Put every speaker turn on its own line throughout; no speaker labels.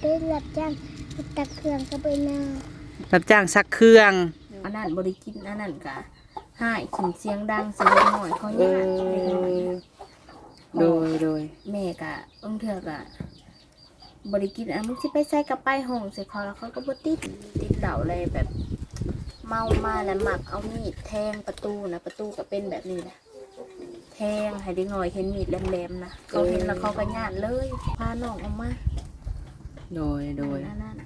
ไปรับจ้างตักเครื่องก็ไปนา
รับจ้างซักเครื่อง
อันนั้นบริกินอันนั้นกะหายขึ้นเสียงดังเสียงหน่อยเขา
เอ
เนี่ย
อโดยโดย
แม่กะองเถือกะบริกินอะมึงสิไปใส่กระไปห้องใส่คอแล้วเขาก็บ่ติดติดเหล่าเลยแบบ เมามาแล้วหมักเอามีดแทงประตูนะประตูก็เป็นแบบนี้นะแทงให้เด็กหน่อยเห็นมีดแหลมๆนะเขาเห็นแล้วเขาก็ญาติเลยพาน้องออกมา
โดยโดย
อันนั้น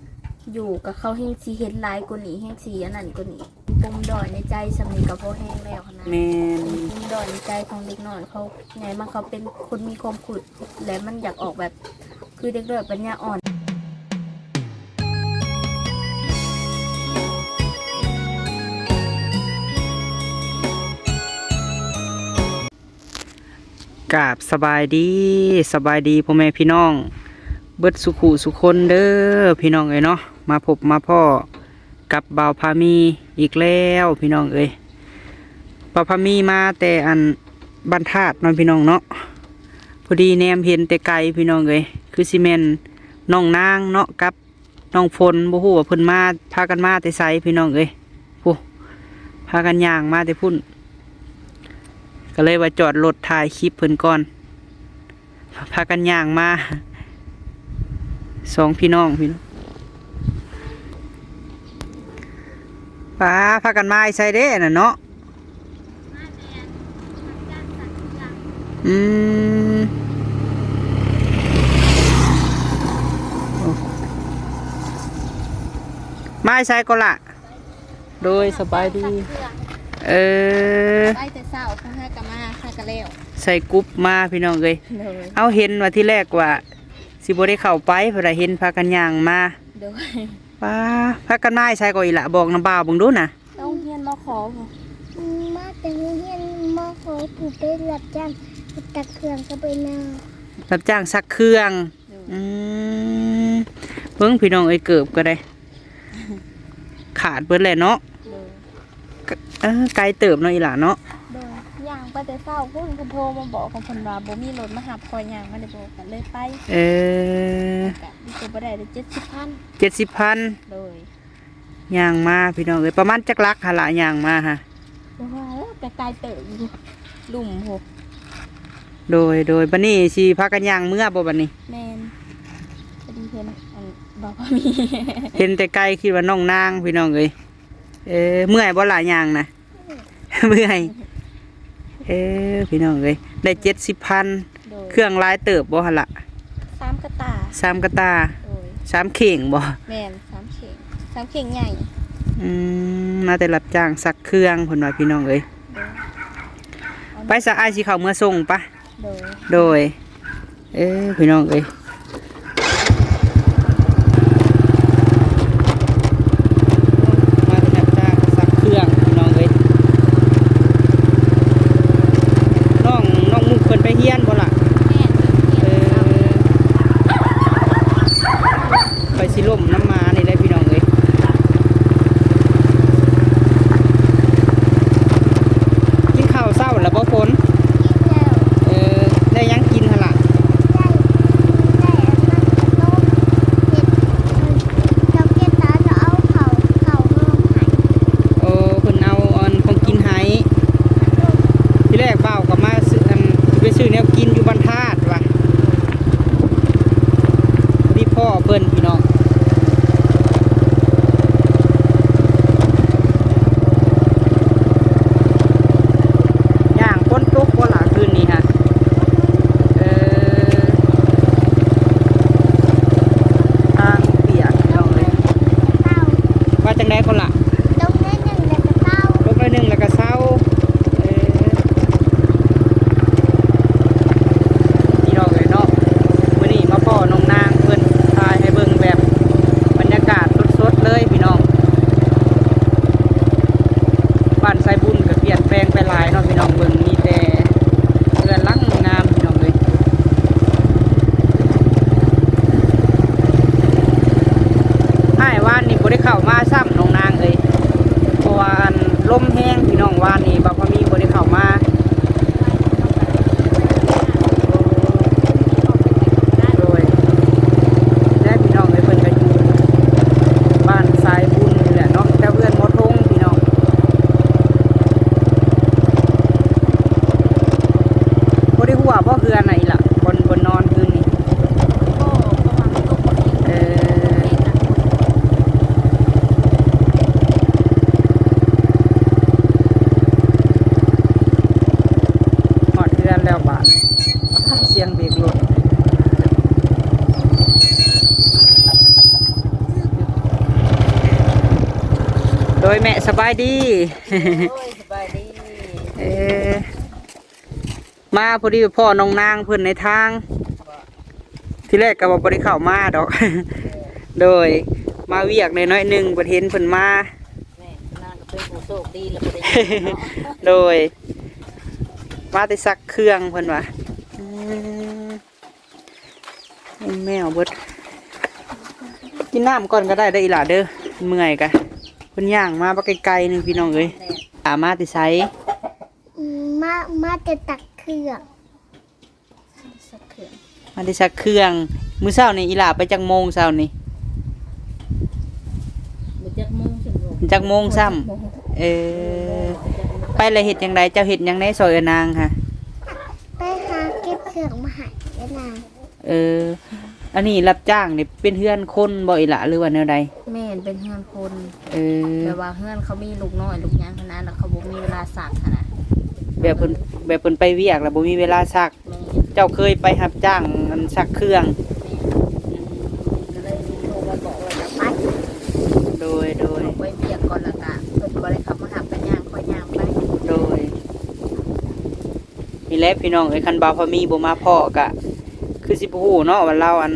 อยู่กับเขาแห้งสีเห็นหลายกว่านี้แห้งสีอันนั้นกว่านี้ปมดอยในใจสำนีกับพ่อแห้งแล้วนะ
แมน
ปมดอยในใจของเด็กน้อยเขาไงมันเขาเป็นคนมีความขุดและมันอยากออกแบบคือเด็กน้อยปัญญาอ่อน
กราบสบายดีสบายดีพ่อแม่พี่น้อง เบิดสุขุสุคนเด้อพี่น้องเอ้ยเนาะมาพบมาพ่อกับบ่าวพามีอีกแล้วพี่น้องเอ้ยบ่าวพามีมาแต่อันบันทาดน้องพี่น้องเนาะพอดีแนมเห็นแต่ไกลพี่น้องเอ้ยคือซีเมนน้องนางเนาะกับน้องฝนบ่ฮู้ว่าเพิ่นมาพากันมาแต่ไสพี่น้องเอ้ยผู้พากันย่างมาแต่พุ่น ก็เลยว่าจอดรถถ่ายคลิปเพิ่นก่อนพากันย่างมา สองพี่น้องพี่น้องป้าพากันมาไอ้ไซเด้น่ะเนาะอืมโอ้มาไอ้ไซก็ละโดยสบายดี เออ
ไปแต่เศร้าข้างห้ากะมาห้ากะแล้ว
ใส่กรุ๊ปมาพี่น้องเลย
เลย
เอาเห็นว่าที่แรกว่า สิบ่ได้เข้าไปเพราะว่าเห็นพากันย่างมา
โดย
ป้าพากันมาใช้ก็อีหละบอกน้ำบ่าวเบิ่งดูนะ
ต้องเฮียนมาขอผม
มาแต่โรงเรียนมอขอผูไปรับจ้างตักเครื่องก็ไปนา
รับจ้างซักเครื่องอืมเบิ่งพี่น้องเอ้ยเกือบก็ได้ ขาดเบิดแหละเนาะ
โดย
เออไกลเติบเนาะอีหล่ะเนาะ
โดยย่าง ไปแต่เศร้าเพิ่นก็โทรมาบอกของเพิ่นว่าบ่มีรถมาหับคอยย่างมาได้บอกกันเลยไป
เออกะ
ดีกว่าบ่ได้เลยเจ็ดสิบพัน
เจ็ดสิบพัน
โดย
ย่างมาพี่น้องเอ้ยประมาณจักลักหนละย่างมาฮะ
เพราะว่าเออไกลๆเติบอยู่หลุมโห
โดยโดยบัดนี้สิพากันย่างเมื่อบ่บัดนี้
แมนพอดีเห็นอันบอกว่ามี
เห็นแต่ไกลคิดว่าน้องนางพี่น้องเอ้ยเออเมื่อยบ่หลายอย่างนะเมื่อย เออพี่น้องเอ้ยได้เจ็ดสิบพัน
โดย
เครื่องหลายเติบบ่หนละ
สามกระตา
สามกระตา
โดย
สามเข่งบ่
แมนสามเข่งสามเข่งใหญ่
อืมมาแต่รับจ้างซักเครื่องเพิ่นว่าพี่น้องเอ้ย
โดย
ไปสะอายสิเข้าเมื่อส่งปะ
โดย
โดย เออพี่น้องเอ้ยมาแต่รับจ้างซักเครื่องพี่น้องเอ้ยน้องน้องมุกเพิ่นไปเฮียนบ่ล่ะ
แม่น
เออไปสิล่มน้ำมานี่ได้พี่น้องเอ้ยกินข้าวเศร้าแล้วบ่ฝน
กินแล้ว
เออได้หยังกินหั่นล่ะ
ได้ได้อันนั้นก็ต้มเห็ดเราเก็บตาจะเอาเขาเขาเริ่มหาย
โอ้เพิ่นเอาอันของกินให้ที่แรกเบ้าก็มาซื้ออันไปซื้อแนวกินอยู่บ้านธาตุว่ะพี่พ่อเพิ่นพี่น้องย่างพ้นตกบ่ล่ะคืนนี้ฮะเออทางเปียกพี่น้องเลย
เต้า
ว่าจังได๋คนล่ะ
ตรงนี้หนึ่งแล้วก็เต้า
ลบไปหนึ่งแล้วก็เศร้าเออพี่น้องเลยเนาะวันนี้มาพ่อน้องนางเพิ่นถ่ายให้เบิ่งแบบบรรยากาศสดๆเลยพี่น้องบ้านไซบุญก็เปลี่ยนแปลง ไปหลายเนาะพี่น้องเบิ่งมีแต่เรือนหลังงามพี่น้องเลยอ้ายว่านนี่บ่ได้เข้ามาซ้ำน้องนางเอ้ย โดยแม่สบายดี
โอ้ยสบายดี
เออมาพอดีพ่อน้องนางเพิ่นในทาง ที่แรกก็บอกบ่ได้เข้ามาดอก โดยมาเวียกในน้อยๆหนึงบ่เห็นเพิ่นมา
แม่นางก็เป็นผู้โชคดีแล้วบ่ได้ยินเนาะ
โดย มาแต่ซักเครื่องเพิ่นว่าอืมไอ้แมวเบิดกินน้ำก่อนก็ได้ได้ออีหล่าเด้อเมื่อยกะ เพิ่นย่างมาบ่ไกลๆหนึงพี่น้องเอ้ย
แม่
อามาติไส
อืมมามาจะตักเครื่อง
สักเครื่อง
มาติซักเครื่องมื้อเช้านี่อีหล่าไปจักโมงเช้านี่
บ่จักโมงสิบ่
จักโมงซ้ำเออไปแล้วเฮ็ดจังไดเจ้าเฮ็ดหยังในซอยอนางค่ะ
ไปหาเก็บเครื่องมาใหายนาง
เอออันนี้รับจ้างนี่เป็นเฮือนคนบ่อีหล่ะหรือว่าแนวใด
แม่ นเป็นเฮือนคน
เออ
แบบว่าเฮือนเขามีลูกน้อยลูกหยังขนาดแล้วเขาบ่มีเวลาสักขนาด
แบบเพิ่นแบบเพิ่นไปเวียกแล้วบ่มีเวลาซัก
แม่
เจ้าเคยไปรับจ้างอันซักเครื่อง
ก็เลยโทรมาบอกว่าจะไป
โดย โดย
ออกไปเบียกก่อนและกะเพิ่นบ่ได้ขับมาหับกันย่างค่อยย่างไป
โดยนี่แหละพี่น้องเอ้ยคันบ่าวพอมีบ่มาพ่อกะ คือสิบ่ฮู้เนาะว่าเราอัน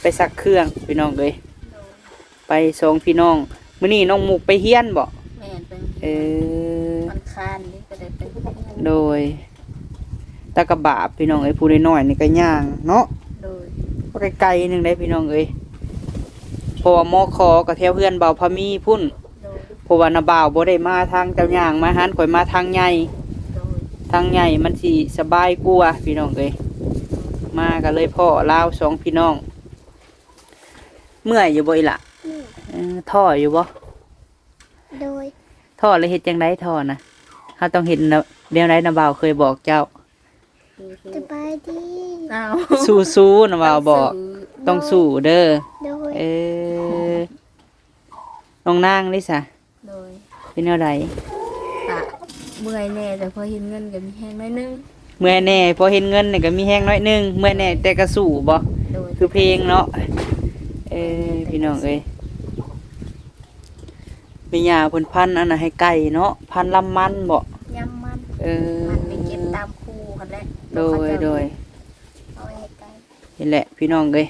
ไปซักเครื่องพี่น้องเอ้ย ไปสองพี่น้องมื้อนี้น้องมุกไปเฮียนบ่
แม่นเป็น
เออ
มันคานนี่ก็ได้เป็นเฮือน
โดยตะกะบาบพี่น้องเอ้ยผู้น้อยๆนี่ก็ย่างเนาะ
โดย
บ่ไกลๆหนึงได้พี่น้องเอ้ยเพราะว่ามอคอก็แถวเฮือนเบาพะมีพุ่น
โดย
เพราะว่านาบ่าวบ่ได้มาทางเจ้าย่างมาหันข่อยมาทางใหญ่
โดย
ทางใหญ่มันสิสบายกว่าพี่น้องเอ้ยมาก็เลยพ่อลาวสองพี่น้อง เมื่อยอยู่บ่อีหล่ะ
นี่
เออท่ออยู่บ่
โดย
ท่อเลยเฮ็ดจังไดท่อนะเฮาต้องเห็นนะเดี๋ยวใดนาบ่าวเคยบอกเจ้า
คือคือ
สบายดี
อ้าว
สู้ๆนาบ่าวบอก ต้องสู้เด้อ
โดย
เออน้องนางลิสะ
โดย
เป็นอะไร
กะเมื่อยแน่แต่พอเห็นเงินก็มีแห้งน้อยนึง
เมื่อแน่พอเห็นเงินนี่ก็มีแห้งน้อยหนึงเมื่อแน่แต่ก็สู้บ่
โดย
คือเพลงเนาะเออพี่น้องเอ้ย มียาเพิ่นพันอันน่ะให้ไก่เนาะพันลำมันบ่
ย่ำมัน
เออ
มันไปเก็บตามคูกันแหละ
โดยโดย
เอาไว้ไกล
นี่แหละ พี่น้องเอ้ย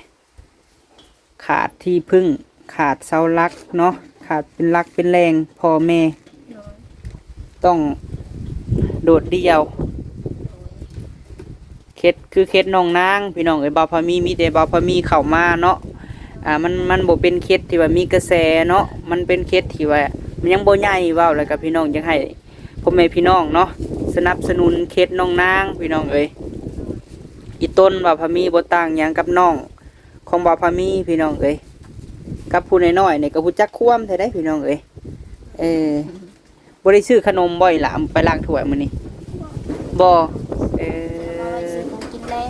ขาดที่พึ่ง ขาดเสาหลักเนาะขาดเป็นหลักเป็นแรงพ่อแม่
โดย
ต้องโดดเดี่ยว เคล็ดคือเคล็ดน้องนางพี่น้องเอ้ยบ่าวพามีมีแต่บ่าวพามีเข้ามาเนาะ อ่ามันมันบ่เป็นเคล็ดที่ว่ามีกระแสเนาะมันเป็นเคล็ดที่ว่ามันยังบ่ใหญ่เว้าแล้วก็พี่น้องยังให้พ่อแม่พี่น้องเนาะสนับสนุนเคล็ดน้องนางพี่น้องเอ้ยอีต้นบ่าวพามีบ่ต่างหยังกับน้องของบ่าวพามีพี่น้องเอ้ยกับผู้น้อยๆนี่ก็ผู้จักควมแท้ได้พี่น้องเอ้ยเออบ่ได้ซื้อขนมบ่อยล่ะไปล้างถ้วยมื้อนี้บ่เอ
เอาไว้
อ
ซื้อของกินแล้ว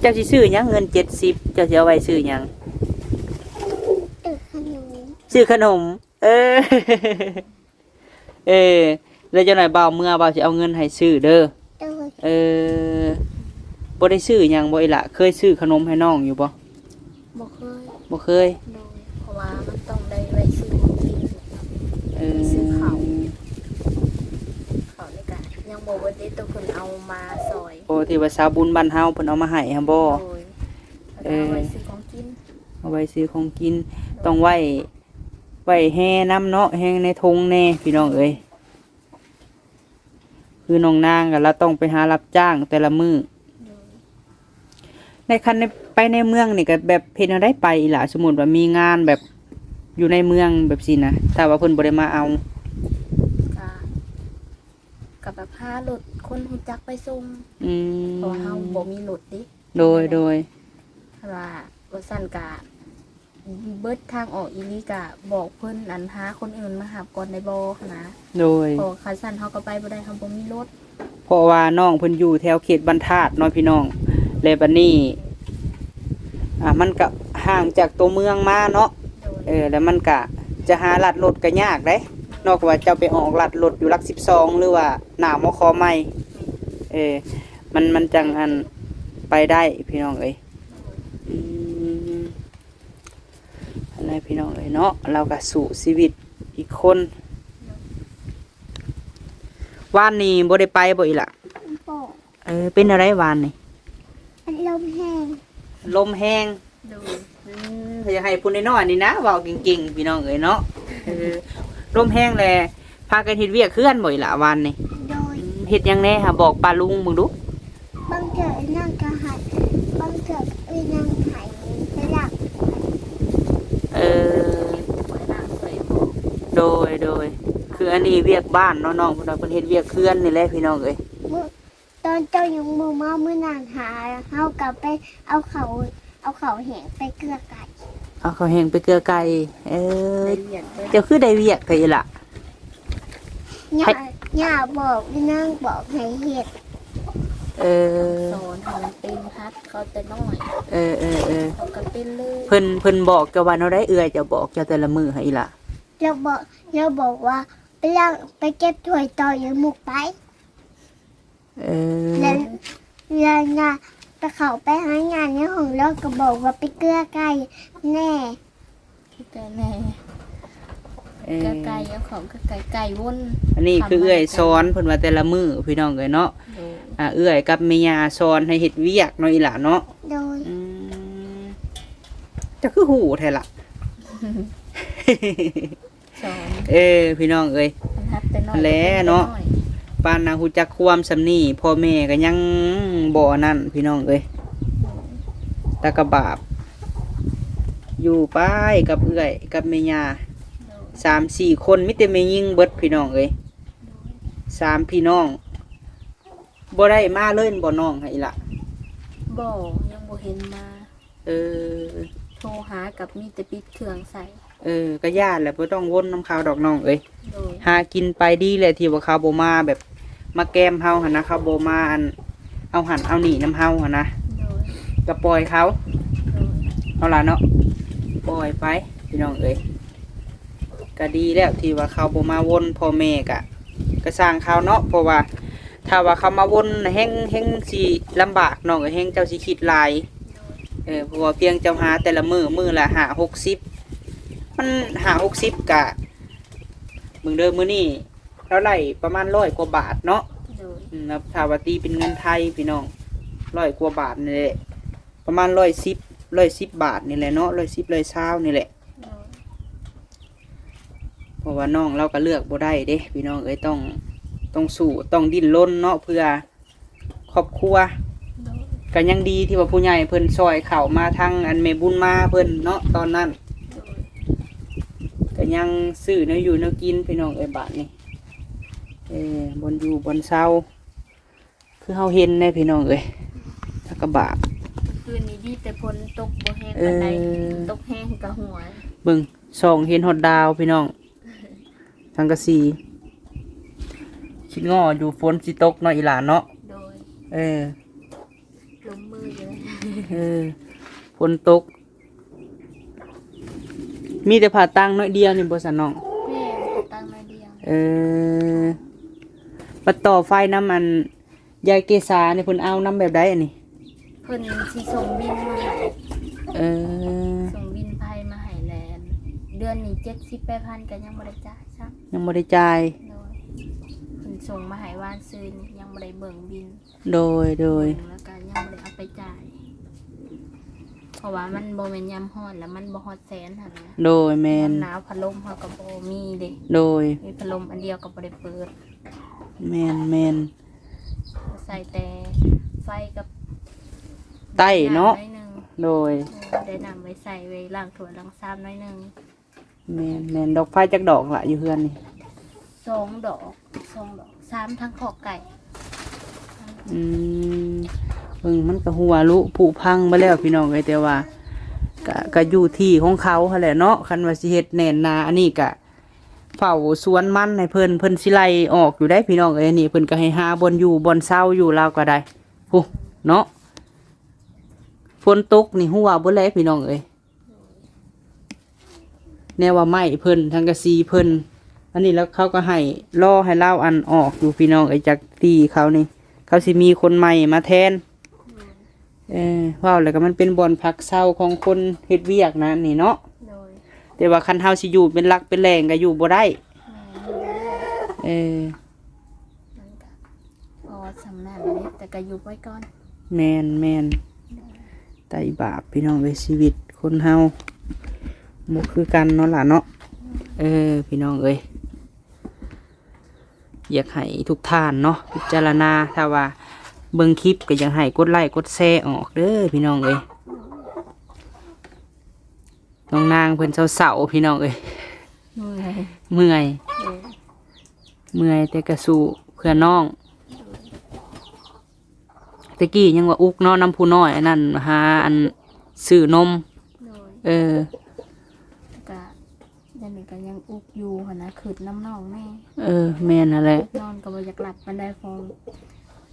เจ้าสิซื้อหยังเงินเจ็ดสิบเจ้าสิเอาไว้ซื้อหยัง
ตึกขนม
ซื้อขนม เออ เออแล้วเจ้าหน่อยเบาเมื่อเบาสิเอาเงินให้ซื้อเด้อ
โดย
เออบ่ได้ซื้อหยังบ่อีหละเคยซื้อขนมให้น้องอยู่บ่
บ่เคย
บ่เคย
โดยเพราะว่ามันต้องได้ไว้ซื้อของกิน
เออ
ซื้อข้าว เขาเลยกะยังบ่เบิดเด้ตัวเพิ่นเอามาซอย
โอ้ที่ว่าสาวบุญบ้านเฮาเพิ่นเอามาให้หั่นบ่
โดย
เออ
เอาไว้ซื้อของกิน
เอาไว้ซื้อของกินต้องไว้ไว้แห่น้ำเนาะแห่ในทงแน่พี่น้องเอ้ยคือน้องนางก็เราต้องไปหารับจ้างแต่ละมื้อ
โดย
ในคันในไปในเมืองนี่ก็แบบเพนเอาได้ไปอีหล่ะสมมุติว่ามีงานแบบอยู่ในเมืองแบบสินะถ้าว่าเพิ่นบ่ได้มาเอา
กะกับแบบพารถคนฮู้จักไปส่ง
อืม
เพราะว่าเฮาบ่มีรถดิ
โดยโดย
เพราะว่าว่าซั่นกะ เบิดทางออกอีหลีกะบอกเพิ่นอันหาคนอื่นมาหับก่อนได้บ่หั้นนะ
โดย
เพราะว่าคันซั่นเฮาก็ไปบ่ได้เฮาบ่มีรถ
เพราะว่าน้องเพิ่นอยู่แถวเขตบรรทัดเน้อยพี่น้องแล้วบัดนี้อ่ามันก็ห่างจากตัวเมืองมาเนาะ
โดย
เออแล้วมันก็จะหาลัดรถก็ยากเด้นอกจากว่าเจ้าไปออกลัดรถอยู่หลัก12หรือว่าหน้ามอคอใหม่เออมันมันจังอันไปได้พี่น้องเอ้ย ไรพี่น้องเอ้ยเนาะเราก็สู่ชีวิตอีกคนวานนี่บ่ได้ไปบ่อีหล่ะ
โป่ง
เออเป็นอะไรวานนี่
พัดลมแห้ง
ลมแห้ง
โดย
อืมถ้าอยากให้พูดน้อยๆนี่นะเว้าเก่งๆพี่น้องเอ้ยเนาะเออลมแห้งแลพากันเฮ็ดเวียกเคลื่อนบ่อีหล่ะวานนี่
โดย
เฮ็ดหยังแน่ค่ะบอกป้าลุงมึงดู
บางเถื่อนั่งกระหัดบางเถื่อเอ้ยนั่งไถ่ไปหลัก
เออ
ไว้นางใส่บอก
โดยโดย คืออันนี้เวียกบ้านเนาะน้องเพิ่นว่าเพิ่นเฮ็ดเวียกเคลื่อนนี่แหละพี่น้องเอ้ย
มือตอนเจ้าอยู่มือมามือนานหาเฮากลับไปเอาเขาเอาเขาแหงไปเกลือไก่
เอาข้าวแห้งไปเกลือไก่เออ
ได้เรียนได้
เจ้าคือได้เวียกไปอีหล่ะ
ย่าย่าบอกนั่งบอกให้เห็ด
เออ
สอนให้มันเป็นพัดเขาแต่น้อย
เออเออเออ
เขาก็เป็นเลย
เพิ่นเพิ่นบอกเจ้าว่าเนาได้เอื้อยเจะบอกเจ้าแต่ละมือให้อีหล่ะ
เราบอกเราบอกว่าไปล้างไปเก็บถ้วยต่ออยู่หมุกไป
เออ
แล้วแล้วงาไปเขาไปหางานในของเราก็บอกว่าไปเกลือไก่แน่
แต่แน่
เออ
ก็ไก่เอาของก็ไก่ไก่วน
อันนี้คือเอื้อยสอนเพิ่นว่าแต่ละมือพี่น้องเอ้ยเนาะ
โดย
อ่าเอื้อยกับแม่ย่าสอนให้เฮ็ดเวียกเนาะอีหล่ะเนาะ
โดย
อืมเจ้าคือหูแท้ล่ะ
สอน
เออพี่น้องเอ้ย
มันฮัดแต่น้อย
แหละเนาะปานนางฮู้จักความสำนี่พ่อแม่ก็ยังบ่นั่นพี่น้องเอ้ยแตะกะบาป อยู่ไปกับเอื้อย กับแม่ย่า
โดย
สามสี่คนมิแต่แม่ยิงเบิดพี่น้องเอ้ยสามพี่น้อง บ่ได้มาเลยบ่น้องให้ล่ะ
บ่ยังบ่เห็นมา
เออ
โทรหากับมีแต่ปิดเครื่องใส่
เออก็ย่านแหละบ่ต้องวนน้ำขาวดอกน้องเอ้ย
โดย
หากินไปดีเลยที่ว่าเขาบ่มาแบบมาแกล้มเฮาหั่นนะเขาบ่มาอัน เอาหันเอาหนีน้ำเฮาหั่นนะ
โดย
ก็ปล่อยเขา
โดย
เอาล่ะเนาะปล่อยไปพี่น้องเอ้ยก็ดีแล้วที่ว่าเขาบ่มาวนพ่อแม่กะก็สร้างเขาเนาะเพราะว่า ถ้าว่าเขามาวนแห้งแห้งสิลำบากน้องเอ้ยแห้งเจ้าสิคิดหลายเออเพราะว่าเพียงเจ้าหาแต่ละมือมือละหาหกสิบมันหาหกสิบกะมึงเดิมมือนี่เราไล่ประมาณร้อยกว่าบาทเนาะ
โดย
อืมแล้วถ้าว่าตีเป็นเงินไทยพี่น้องร้อยกว่าบาทนี่แหละประมาณร้อยสิบร้อยสิบบาทนี่แหละเนาะร้อยสิบร้อยเช้านี่แหละ
โดย
เพราะว่าน้องเราก็เลือกบ่ได้เด้พี่น้องเอ้ยต้อง ต้องสู้ต้องดิ้นรนเนาะเพื่อครอบครัว
โดย
ก็ยังดีที่ว่าผู้ใหญ่เพิ่นซอยเข่ามาทางอันเมบุญมาเพิ่นเนาะตอนนั้น
โดย
ก็ยังซื้อเนื้ออยู่เนื้อกินพี่น้องเอ้ยบาทนี่เออบนอยู่บนเศร้าคือเฮาเห็นในพี่น้องเอ้ยถ้ากระบะ
คืนนี้ดีแต่ฝนตกบ่แห้ง
เอ
ปานใด
อ
ตกแห้งกะหัว
เบิ่งส่องเห็นฮอดดาวพี่น้องสังกะสี คิดง้ออยู่ฝนสิตกเนาะอีหลานเนาะ
โดย
เออ
ลมมืออยู่เลย
เออฝนตก มีแต่ผ่าตังน้อยเดียวนี่บ่สันน้อง
แม่ก็ตั้งมาเดียว
เออปัดต่อไฟน้ำมัน ยายเกษานี่เพิ่นเอาน้ำแบบใดอันนี้
เพิ่นสิส่งบินมาให้
เออ
ส่งบินไพมาให้แลนเดือนนี้70ไปพันก็ยังบ่ได้จ่ายซ้ำ
ยังบ่ได้จ่าย
โดยเพิ่น ส่งมาให้วานซืนยังบ่ได้เบิ่งบิน
โดยโดย
เบิ่งแล้วก็ยังบ่ได้เอาไปจ่าย เพราะว่ามันบ่แม่นยามร้อนแล้วมันบ่ฮอดแสนหั่นนะ
โดยแมน
ยามหนาวพัดลมเขาก็บ่มีเด้
โดย
มีพัดลมอันเดียวก็บ่ได้เปิด
แมนแมน
ใส่แต่ไฟกับ
ใต้เนาะำ
หอยหนึง
โดย
เออได้นำไว้ใส่ไว้ล้างถ้วยล้างชามหน้อยหนึง
แมนแมนดอกไฟจักดอกละอยู่เฮือนนี่
สองดอกสองดอกสามทั้งขอกไก่
อืมเบิ่งมันก็หัวลุผุพังมาแล้วพี่น้องเอ้ยแต่ว่าก็ก็อยู่ที่ของเขาหั่นแหละเนาะคันว่าสิเฮ็ดแน่นนาอันนี้ก็เฝ้าสวนมันให้เพิ่นเพิ่นสิไล่ออกอยู่ได้พี่น้องเอ้ยนี่เพิ่นก็ให้หาบนอยู่บนเศร้าอยู่เลาวก็ได้ผู้เนาะฝนตกนี่หัวบ่แล้วพี่น้องเอ้ยแนวว่าไม้เพิ่นทางกระซีเพิ่น อันนี้แล้วเขาก็ให้ล่อให้เล่าอันออกอยู่พี่น้องเอ้ยจากที่เขานี่ เขาสิมีคนใหม่มาแทน เออว้าวแล้วก็มันเป็นบอนพักเศร้าของคนเฮ็ดเวียกนะนี่เนาะ
โดย
แแต่ว่าคันเฮาสิอยู่เป็นหลักเป็นแหล่งก็อยู่บ่ได้
แม่นอยู่ได้
เออ
มันก็พอสำนักเลยแต่ก็อยู่ไว้ก่อน
แมนแมนไตบาปพี่น้องเอ้ยชีวิตคนเฮาบ่คือกันเนาะล่ะเนาะเออ พี่น้องเอ้ย อยากให้ทุกท่านเนาะพิจารณาถ้าว่าเบิ่งคลิปก็อยากให้กดไลค์กดแชร์ออกเด้อพี่น้องเอ้ยน้องนางเพิ่นเศร้าๆพี่น้องเอ้ย
เมื่อย
เมื่อย
เออ
เมื่อยแต่กระสู้เพื่อน้องตะกี้ยังว่าอุกเนาะน้ำผู้น้อยอันนั้นหาอันซื้อนม
โดย
เออ
ก็ ยันนี้ก็ยังอุกอยู่หันนะขืดน้ำน้องแม่
เออ แม่นอะไร
นอนก็บ่อยากหลับมันได้ฟอง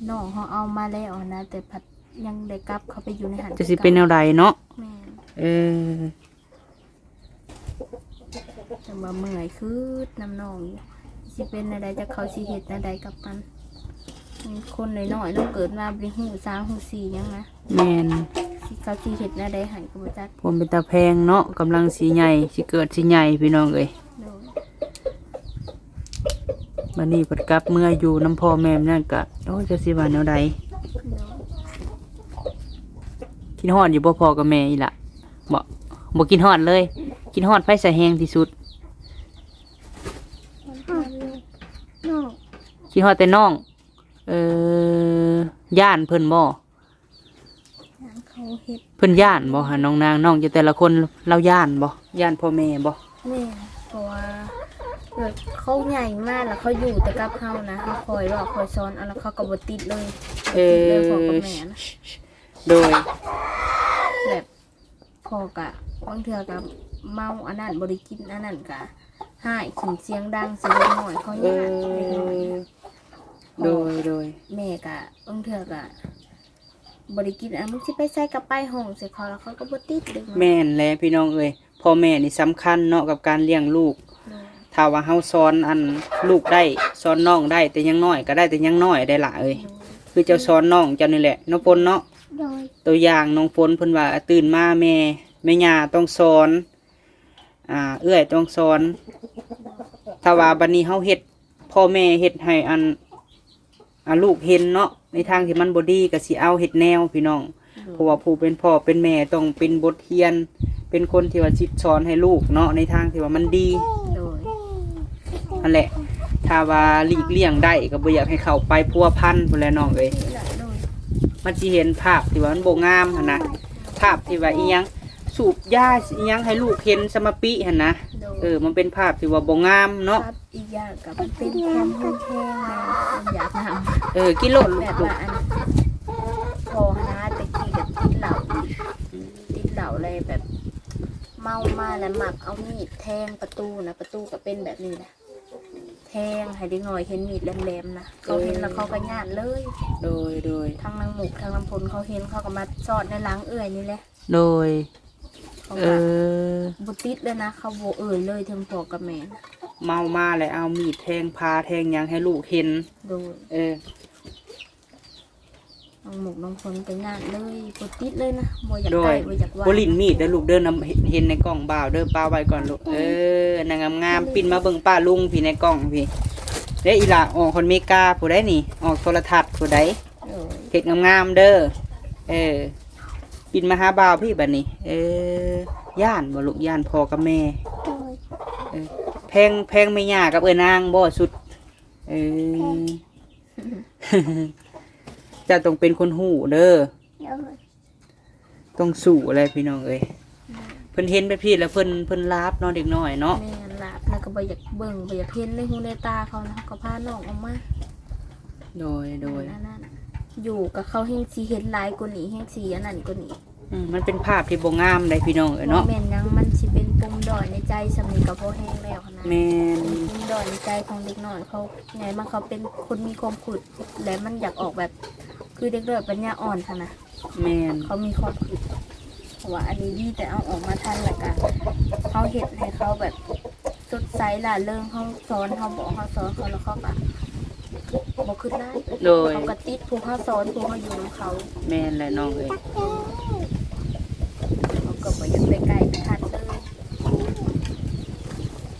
น้องเขาเอามาแล้วนะแต่ผัดยังได้กลับเขาไปอยู่ในหัน
จะสิเป็นแนวใดเนาะ
แม่
เออ
แต่ว่าเมื่อยคือน้ำน้องอยู่สิเป็นอะไรจะเขาสิเฮ็ดอะไรกับมันมีคนน้อยๆเนาะเกิดมาบริหูสามหูสี่ยังนะ
แม่น
สิ เขาสิเฮ็ดอะไรใหายก็บ่จัก
ผมเป็นตาแพงเนาะกำลังสีใหญ่สิเกิดสีใหญ่พี่น้องเอ้ย
โดย
บัดนี้เปิดกลับเมื่ออยู่น้ำพ่อแม่นั่นก็โอ้ยจะสิว่าแนวใด
โดย
กินฮอดอยู่บ่พอกับแม่อีหละบ่บ่กินฮอดเลย กินฮอดไฟใส่แห้งที่สุด
น้อง
กินฮอดแต่น้อง เอ่อย่านเพิ่นบ่
งาน เขาเฮ็ด
เพิ่นย่านบ่หาน้องนางน้องจะแต่ละคนเราย่านบ่ย่านพ่อแม่บ่
แม่เพราะว่าเกิดเขาใหญ่มากแล้วเขาอยู่แต่กับเฮานะเขาคอยบอกคอยสอนเอาแล้วเขาก็บ่ติดเลย
เอ
ติดเลย
อ
พ่อกับแม่นะ
โดย
แบบพ่อกะบางเทื่อกับเมาอันนั้นบริกินอันนั้นกะหายขึ้นเสียงดังเสียงหน่อยเขา
เอ
ญาติเล็กน้อย
อโดยโดย
แม่กะบางเทื่อกะ บริกินอันมึงสิไปใส่กับไปห้องเสียเขาแล้วเขาก็บ่ติดเลย
แม่นแหละพี่น้องเอ้ยพ่อแม่นี่สำคัญเนาะกับการเลี้ยงลูก ถ้าว่าเฮาสอนอันลูกได้สอนน้องได้แต่ยังน้อยก็ได้แต่ยังน้อยได้ล่ะเอ้ยคือเจ้าสอนน้องเจ้านี่แหละน้องฝนเนาะ
โดย
ตัวอย่างน้องฝนเพิ่นว่าตื่นมาแม่แม่ย่าต้องสอนอ่าเอื้อยต้องสอนถ้าว่าบัดนี้เฮาเฮ็ดพ่อแม่เฮ็ดให้อัน อันลูกเห็นเนาะในทางที่มันบ่ดีก็สิเอาเฮ็ดแนวพี่น้องเพราะว่าผู้เป็นพ่อเป็นแม่ต้องเป็นบทเรียน เป็นคนที่ว่าชิดสอนให้ลูกเนาะในทางที่ว่ามันดี
โดย
นั่นแหละ ถ้าว่าหลีกเลี่ยงได้ก็บ่อยากให้เข้าไปพัวพันพุ่นแหละน้องเอ้ย
นี่แหละโดย
มันสิเห็นภาพที่ว่ามันบ่งามหั่นนะภาพที่ว่าอีหยังสูบยาอีหยังให้ลูกเห็นสมปิหั่นนะ
โดย
เออ มันเป็นภาพที่ว่าบ่งามเนาะ
ครับอีกอย่างกับมันเป็นความรุนแรงนะมันอยากทำ
เออกิโลดลู
แบ
ก
บ
ลู
ว่ากอันพอหาแต่กี้กับติดเหล่าติดเหล่าเลยแบบ เมามาแล้วหมักเอามีดแทงประตูนะประตูก็เป็นแบบนี้นะแทงให้เด็กหน่อยเห็นมีดแหลมๆนะเขาเห็นแล้วเขาก็ญาติเลย
โดยโดย
ทางนางหมุกทางลำพลเขาเห็นเขาก็มาสอดในหล้างเอื่อยนี่แหละ
โดย
เขา
เอ
ก็
อ
บุติดเลยนะ เขาโบเอ่ยเลยเทมพอกับแม่นะ
เมามาแล้วเอามีดแทงพาแทงหยังให้ลูกเห็น
โดย
เออ
นางหมุกนางพลก็ญาติเลยบุติดเลยนะโบอยาก
โด
ไก่
ย
โบอยากว่า
บ่ลิ้นมีดเด้อลูกเดินนำเห็นในกล่องบ่าวเด้อป้าไว้ก่อนลูก เออนางงามๆปิ่นมาเบิ่งป้าลุงพี่ในกล่องพี่เด้ออีหล่าออกคนเมกาผู้ใดนี่ ออกโทรทัศน์ผู้ใด
โดย
เห็ดงามๆเด้อ เออ ปินมาหาบ่าวพี่บัดนี้ เออย่านบ่ลูกย่านพ่อกับแม่
โดย
เออแพงแพงไม่ยากกับเอ้นางบ่สุด เออเจะต้องเป็นคนหูเด้อ
โดย
ต้องสู้อะไรพี่น้องเอ้ยเพิ่นเห็นไปพี่แล้วเพิ่นเพิ่นลาบเนาะเด็กน้อยเนาะ
แม่หลับแล้วก็บ่อยากเบิ่งบ่อยากเห็นในหูในตาเขานะเขาก็พาน้องออกมา
โดยโดย
นั่นนั่นอยู่กับเขาเฮงสีเห็นหลายกว่านี้เฮงสีอันนั้นกว่านี้
อืมมันเป็นภาพที่บ่งามเลยพี่น้องเอ้ยเนาะ
แม่นยังมันสิเป็นปมดอยในใจสำนีกับพ่อแห้งแล้วนะ
แม่น
ปมดอยในใจของเด็กน้อยเขาไงมันเขาเป็นคนมีความขุดและมันอยากออกแบบ คือเด็กน้อยปัญญาอ่อนค่ะนะ
แม่น
เขามีความขุดเพราะว่าอันนี้ดีแต่เอาออกมาทันละกันเขาเห็นให้เขาแบบสดใสล่าเริงเขาสอนเขาบอกเขาสอนเขาแล้วเขาก็บอกขึ้นได้
โดย
เขาก็ติดผู้เขาสอนผู้เขาอยู่กับเขา
แม่นแหละน้องเอ้ย
มัอยู่ไกลๆไม่ทันเลย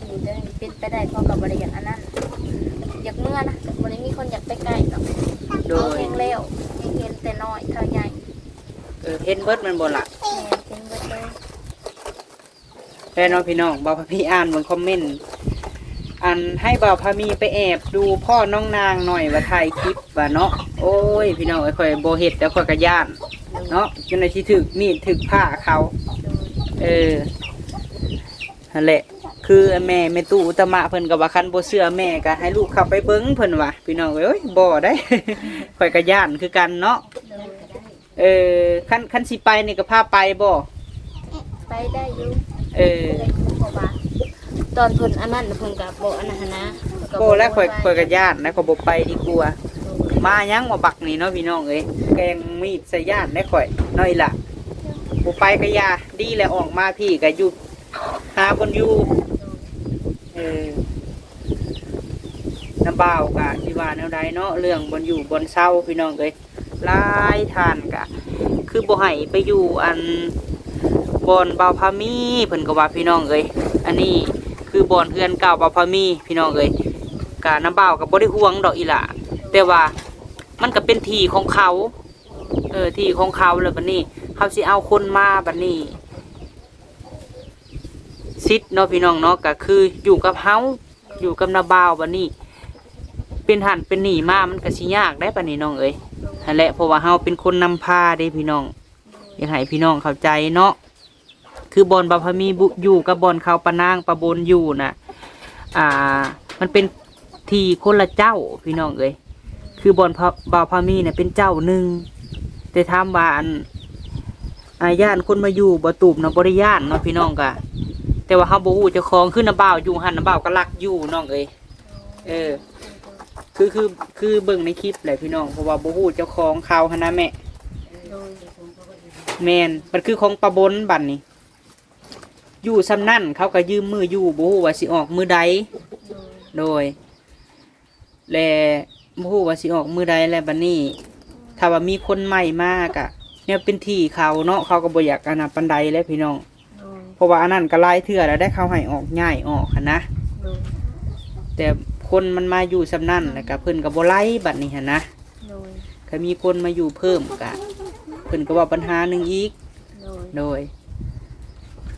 อยู่ได้เปิดไปได้พอกับบริอย่างอันนั้นอยากเมื่อนะวันนี้มีคนอยากไปไกลเนาะโดเอายเองแล้วยง
เห็นแต่
น้อยเท่าใหญ่
เออเฮ็ดเบิร์ดมันบนหลัก
แม่เป็นเบิดเลย
แต่น้องพี่น้องบ่าวพี่อ่านบนคอมเมนต์อันให้บ่าวพามีไปแอบดูพ่อน้องนางหน่อยว่าถ่ายคลิปว่าเนาะโอ้ยพี่น้องไอ้ข่อยโบเห็ดแต่ข่อยกระย่านเนาะจนในที่ถึกมีดถึกผ้าเขา เออนั่นแหละ คือแม่แม่ตู้อุตมะเพิ่นก็ว่าคันบ่เชื่อแม่ก็ให้ลูกเข้าไปเบิ่งเพิ่นว่าพี่น้องเอ้ยบ่ได้ ข่อยก็ย่านคือกันเนาะ
โดย
เออคันคันสิไปนี่ก็พาไปบ่
ไปได้อยู่
เออ
ได้อยู่เพราะว่าตอนเพิ่นอันนั้นน่ะเพิ่นก็บ่อันนั้นหั้นนะเพิ่น
บ่แล้วข่อยาข่อยก็ย่านนะข่อยบ่ไปดีกว่า
โดย
มายังมาบักนี่เนาะพี่น้องเอ้ยแกงมีดใส่ย่านได้ข่อยน้อยละ บ่ไปก็อยาดีแล้วออกมาพี่ก็อยู่หาบนอยู่เออน้ำเบากะที่ว่าแนวใดเนาะเรื่องบนอยู่บนเศร้าพี่น้องเอ้ยลายทานกะ คือบ่ให้ไปอยู่อันบอนเบาพามีเพิ่นก็ว่าพี่น้องเอ้ยอันนี้คือบอนเพื่อนเก่าเบาพามีพี่น้องเอ้ยกะน้ำเบาก็บ่ได้ห่วงดอกอีหล่ะแต่ว่ามันก็เป็นที่ของเขา เออที่ของเขาเลยบัดนี้ เขาสิเอาคนมาบัดนี้ซิดเนาะพี่น้องเนาะก็คืออยู่กับเฮาอยู่กับนาบ่าวบัดนี้ เป็นหันเป็นหนีมามันก็สิยากได้บัดนี้น้องเอ้ยนั่นแหละเพราะว่าเฮาเป็นคนนำพาเด้พี่น้องอยากให้พี่น้องเข้าใจเนาะคือบอลบาพมีบุอยู่กับบอลเขาปะนางปะบนอยู่น่ะอ่า มันเป็นทีคนละเจ้าพี่น้องเอ้ยคือบอลบาพมีเนี่ยเป็นเจ้าหนึ่งแต่ถามว่าอัน อาญานคนมาอยู่บ่ตูบเนาะบริยานเนาะพี่น้องกะแต่ว่าเฮาบ่ฮู้เจ้าของคือน้าบ่าวอยู่หันน้าบ่าวก็รักอยู่น้องเอ้ยเออ คือคือคือเบิ่งในคลิปแหละพี่น้องเพราะว่าบ่ฮู้เจ้าของเขาหนนะแม่แมนมันคือของปะบนบันนี่อยู่ซ้ำนั่นเขาก็ยืมมืออยู่บ่ฮู้ว่าสิออกมือใด
โดย
และบ่ฮู้ว่าสิออกมือใดแล้วบัดนี้ ถ้าว่ามีคนใหม่มากอะ เนี่ยเป็นที่เขาเนาะเขาก็บ่อยากอันนั้นปานใดแล้วพี่น้อง
โดย
เพราะว่าอันนั้นก็หลายเทื่อแล้วได้เขาให้ออกง่ายออกหั้นนะ
โดย
แต่คนมันมาอยู่ซ้ำนั่นแล้วก็เพิ่นก็บ่ไล่บัดนี้หันนะ
โดย
ก็มีคนมาอยู่เพิ่มก็เพิ่นก็ว่าปัญหาหนึงอีก
โดย
โดย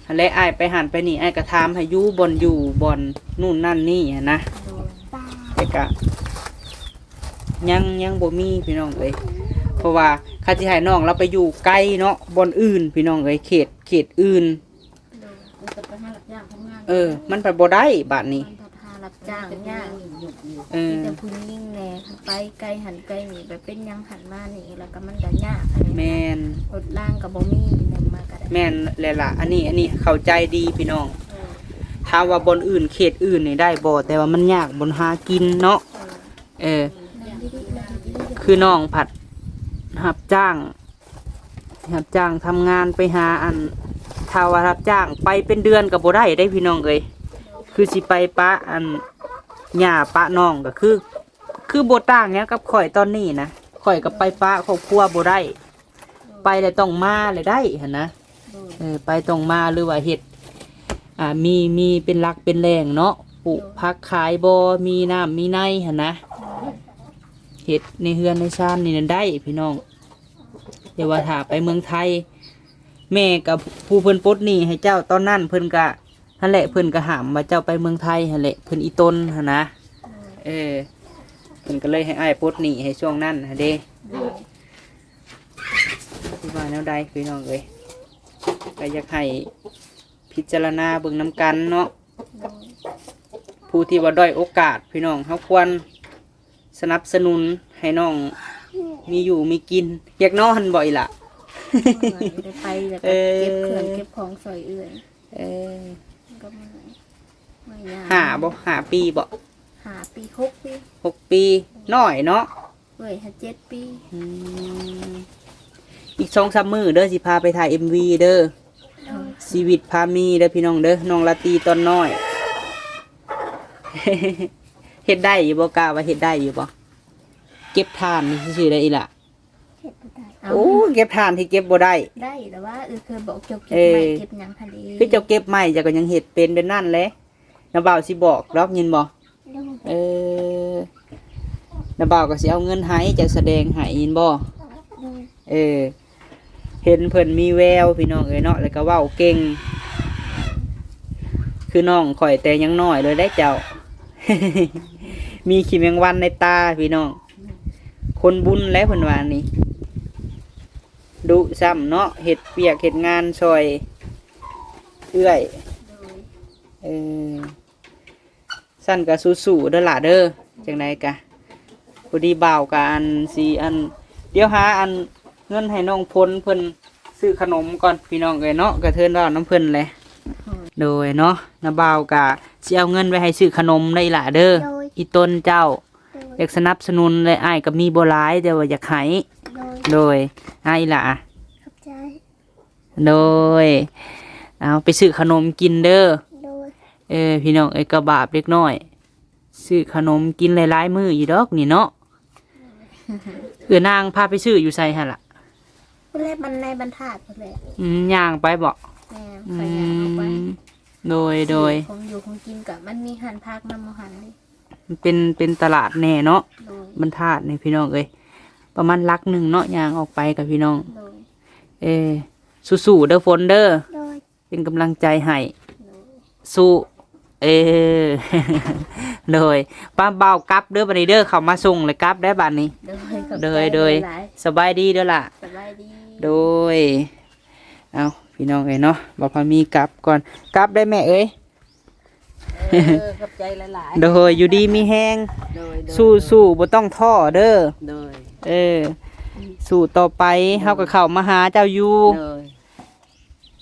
อันแรกอ้ายไปหันไปนี่อ้ายก็ถามให้อยู่บอนอยู่บอนนู่นนั่นนี่หั้นนะ
โดย
แต่ก็ยังยังบ่มีพี่น้องเอ้ยเพราะว่า ข้าที่ให้น้องเราไปอยู่ไกลเนาะบอนอื่น พี่น้องเอ้ยเขตเขตอื่น
โดยมันจะไปหาหลักย่างทำงาน
เออ มันไปบ่ได้บาดนี้
มันพัดหารับจ้างยาก
เออ
มีแต่ผู้ยิ่งแน่ไปไกลหันไกลหนีแบบเป็นหยังหันมานี่แล้วก็มันก็ยากอะไร
แมน
รถล่างกับบ่มีนำมาก็ได้
แมนแหละล่ะอันนี้อันนี้เข้าใจดีพี่น้อง
เออ
ถามว่าบอนอื่นเขตอื่นนี่ได้บ่แต่ว่ามันยากบนหากินเนาะ
เออ
เออ
นั่งดีๆนั่งดีๆ
คือน้องผัด หับจ้างหับจ้างทำงานไปหาอันทาวารับจ้างไปเป็นเดือนกับบ่ได้ได้พี่น้องเลยคือสิไปปะอันหญ้าปะน้องก็คือ คือโบต่างเนี้ยกับข่อยตอนนี้นะข่อยกับไปปะครอบครัวบ่ได้ไปเลยต้องมาเลยได้เห็นนะเออไปต้องมาหรือว่าเห็ดอ่ามีมีเป็นหลักเป็นแรงเนาะปลูกพักขายบอมีน้ำมีในเห็นนะ เห็ดในเฮือนในชานนี่นั่นได้พี่น้องเดี๋ยวว่าถ้าไปเมืองไทย แม่กับผู้เพิ่นปลดหนี้ให้เจ้าตอนนั้นเพิ่นกะนั่นแหละเพิ่นก็หามว่าเจ้าไปเมืองไทยนั่นแหละเพิ่นอีตนหั่นนะเออเพิ่นก็เลยให้อ้ายปลดหนี้ให้ช่วงนั้นหั่นเด้ที่ว่าแนวใดพี่น้องเอ้ยก็อยากให้พิจารณาเบิ่งน้ำกันเนาะผู้ที่ว่าด้อยโอกาสพี่น้องเขาควร สนับสนุนให้น้องมีอยู่มีกิน อยากนอนบ่อยล่ะ
เมื่อยได้ไปแล้วก็
เออ
เก็บเครื่องเก็บของใส่เอื่อย
เออ
ก็เมื่อยไม่ยาก
หาบ่หาปีบ่
หาปีหกปี
หกปีน้อยเนาะ
เอ้ยหาเจ็ดปี
อืมอีกสองสามมือเด้อสิพาไปถ่ายเอ็มวีเด้อชีวิตพามีเด้อพี่น้องเด้อน้องลาตรีตอนน้อย เฮ็ดได้อยู่บ่กล้าว่าเฮ็ดได้อยู่บ่เก็บทานนี่ซื่อๆได้อีหล่ะ
เห็ดบ่ได้
เอา
โอ้เก็บทานที่เก็บบ่ได้
ได้แต่ว่าเออเคยบอกเกี่ยวกับ
เออ
ไม่เก็บหยังคันดี
คือเจ้าเก็บไม่เจ้าก็ยังเห็ดเป็นเป็นนั่นแหละนาบ่าวสิบอกรอบยินบ่
ดู
เออนาบ่าวก็สิเอาเงินให้เจะแสดงให้ยินบ่
ดู
เออ เห็นเพิ่นมีแววพี่น้องเอ้ยเนาะแล้วก็เว้าเก่ง คือน้องข่อยแต่ยังน้อยเลยได้เจ้า มีขีแมงวันในตาพี่น้อง คนบุญแล้วเพิ่นวานนี่ดุซ้ำเนาะเฮ็ดเปียกเฮ็ดงานซอยเอื้อยเออสั้นก็สู้ๆเด้อล่ะเด้อจังไดกะพอดีบ่าวกะอันสีอัน เดี๋ยวหาอันเงินให้น้องพลเพิ่นซื้อขนมก่อนพี่น้องเอ้ยเนาะกระเทินว่าน้ำเพิ่นเลย โดยเนาะนาบ่าวกะสิเอาเงินไว้ให้ซื้อขนมได้ล่ะเด้ออีต้นเจ้า
โดย
อยากสนับสนุนเลยอ้ายก็มีบ่หลายแต่ว่าอยากให้
โดย
โดยอ้ายล่ะ
ขอบใจ
โดย เอาไปซื้อขนมกินเด้อ
โดย
เออพี่น้องเอ้ยกระบาบเล็กน้อยซื้อขนมกินหลายๆมื้ออยู่ดอกนี่เนาะเอือนางพาไปซื้ออยู่ไสหั่นล่ะ
เพื่อแรกมันในบรรทัดเพื่อแรก
อืมย่างไปบ่
แม่
อื
ไปยางเอาไป
มโดยโดย
ของอยู่ของกินกับมันมีหันพักน้ำมันหันเลย
มันเป็นเป็นตลาดแน่เนาะ
โดย
บรรทัดนี่พี่น้องเอ้ยประมาณลักหนึ่งเนาะย่างออกไปกับพี่น้อง
โดย
เออสู้ๆเด้อฝนเด้อ
โดย
เป็นกำลังใจให้
โดย
สู้เออ โดยป้าเบากลับเด้อบัดนี้เด้อเขามาส่งเลยกลับได้บัดนี้
โดยขอบใจ
โดยโดย
หลาย
สบายดีเด้อล่ะ
สบายดี
โดยเอา พี่น้องเอ้ยเนาะบอกพามีกลับก่อนกลับได้แม่เอ้ย
เออขอบใจหลาย
โดยอยู่ดีมีแห้ง
ๆโดยโดย
สู้สู้บ่ต้องท้อเด้อ
โดย
เออ สู่ต่อไปเฮาก็เข้ามาหาเจ้าอยู่
โดย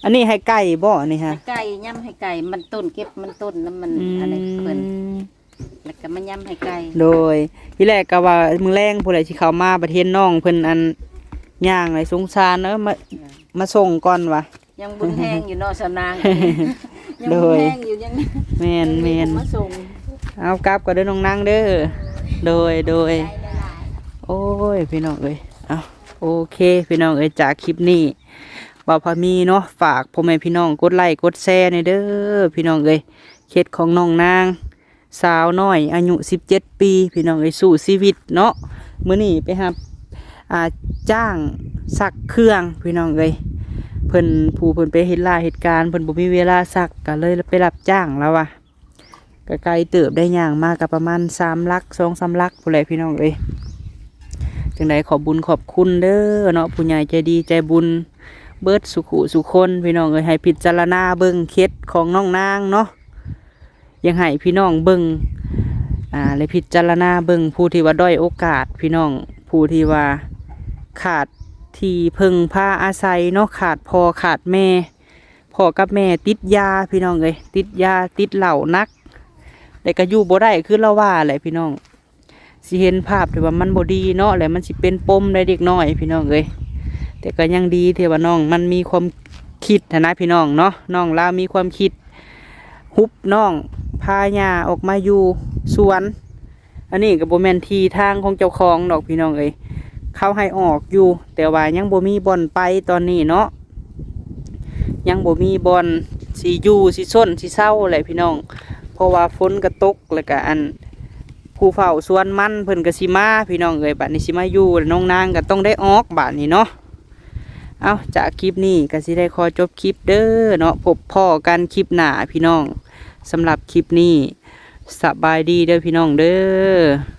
อันนี้ให้ไก่บ่นี่ฮะ
ให้ไก่ย่ำให้ไก่มันต้นเก็บมันต้นน้ำมัน
อื
อะไรเพิ่น
ม
แล้วก็มันย่ำให้ไก่
โดยที่แรกก็ว่ามื้อแรงผู้ใดสิเข้ามาประเทศน้องเพิ่นอันย่างเลยสงสารเนาะมามาส่งก่อนวะ
ยังบุญแห้งอยู่เนอกสำนาง ยัง
โด
บุญ
ย
แห้งอยู่ยัง
แม่นแม่น
มาส่ง
เอากลับก็เด้อน้องนางเด้อโดยโดย
ใจละลาย
โอ้ยพี่น้องเอ้ยเอาโอเคพี่น้องเอ้ยจากคลิปนี้บ่าวพามีเนาะฝากพ่อแม่พี่น้องกดไลค์กดแชร์ในอยเด้อพี่น้องเอ้ยเคสของน้องนาง สาวน้อย อายุ17ปี พี่น้องเอ้ยสู้ชีวิตเนาะมื้อนี้ไปหาอ่าจ้างซักเครื่องพี่น้องเอ้ย เพิ่นผู้เพิ่นไปเฮ็ดลายเหตุการณ์เพิ่นบ่มีเวลาซักก็เลยไปรับจ้างแล้วว่ะก็ไกลเติบได้ย่างมากก็ประมาณ3ลัก2 3ลักพุ่นแหละพี่น้องเอ้ยจังไดขอบบุญขอบคุณเด้อเนาะผู้ใหญ่ใจดีใจบุญเบิดสุขุสุคนพี่น้องเอ้ยให้พิจารณาเบิ่งเคสของน้องนางเนาะยังให้พี่น้องเบิ่งอ่าและพิจารณาเบิ่งผู้ที่ว่าด้อยโอกาสพี่น้องผู้ที่ว่าขาด ที่พึ่งพาอาศัยเนาะขาดพ่อขาดแม่พ่อกับแม่ติดยาพี่น้องเอ้ยติดยาติดเหล้านัก แต่ก็อยู่บ่ได้คือเราว่าแหละพี่น้องสิเห็นภาพที่ว่ามันบ่ดีเนาะแล้วมันสิเป็นปมได้เด็กน้อยพี่น้องเอ้ยแต่ก็ยังดีเทว่าน้องมันมีความคิดนะพี่น้องเนาะน้องลาวมีความคิดฮุบน้องพาญาออกมาอยู่สวน อันนี้ก็บ่แมนทีทางของเจ้าของดอกพี่น้องเอ้ย เขาให้ออกอยู่ แต่ว่ายังบ่มีบอนไปตอนนี้เนาะยังบ่มีบอนสิอยู่สิส้นสิเศร้าแหละพี่น้อง เพราะว่าฝนก็ตกแล้วก็อันผู้เฝ้าสวนมันเพิ่นก็สิมาพี่น้องเอ้ยบัดนี้สิมาอยู่น้องนางก็ต้องได้ออกบัดนี้เนาะเอาจากคลิปนี้ก็สิได้ขอจบคลิปเด้อเนาะพบพ่อกันคลิปหน้าพี่น้องสำหรับคลิปนี้สบายดีเด้อพี่น้องเด้อ